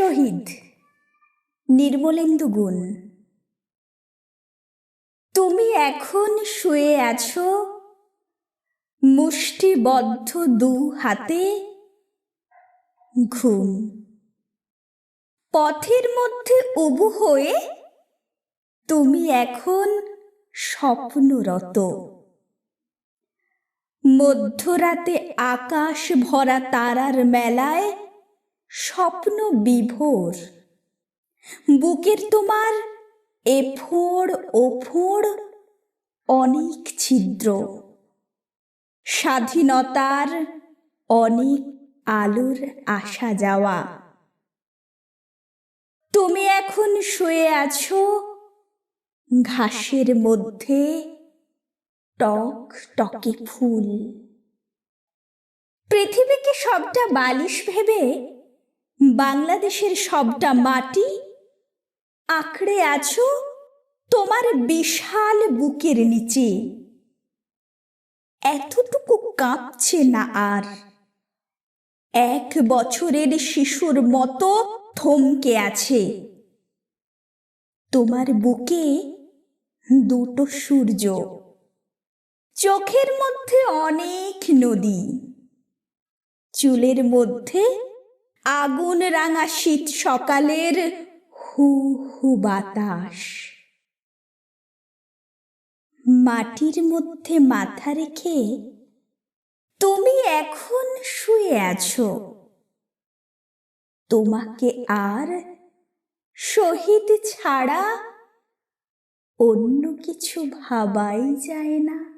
শহীদ। নির্মলেন্দু গুণ। তুমি এখন শুয়ে আছো মুষ্টিবদ্ধ দু হাতে ঘুম। পথের মধ্যে উবু হয়ে তুমি এখন স্বপ্নরত। মধ্যরাতে আকাশ ভরা তারার মেলায় স্বপ্ন বিভোর। বুকের তোমার এফোড় ওফোড় অনেক ছিদ্র। স্বাধীনতার অনেক আলোর আসা যাওয়া। তুমি এখন শুয়ে আছো ঘাসের মধ্যে টক টকে ফুল। পৃথিবীকে সবটা বালিশ ভেবে বাংলাদেশের সবটা মাটি? আঁকড়ে আছো? তোমার বিশাল বুকের নিচে। এতটুকু কাঁপছে না আর। এক বছরের শিশুর মতো থমকে আছে। তোমার বুকে দুটো সূর্য। চোখের মধ্যে অনেক নদী। চুলের মধ্যে আগুন রাঙা শীত সকালের হু হু বাতাস। মাটির মধ্যে মাথা রেখে তুমি এখন শুয়ে আছো। তোমাকে আর শহীদ ছাড়া অন্য কিছু ভাবাই যায় না।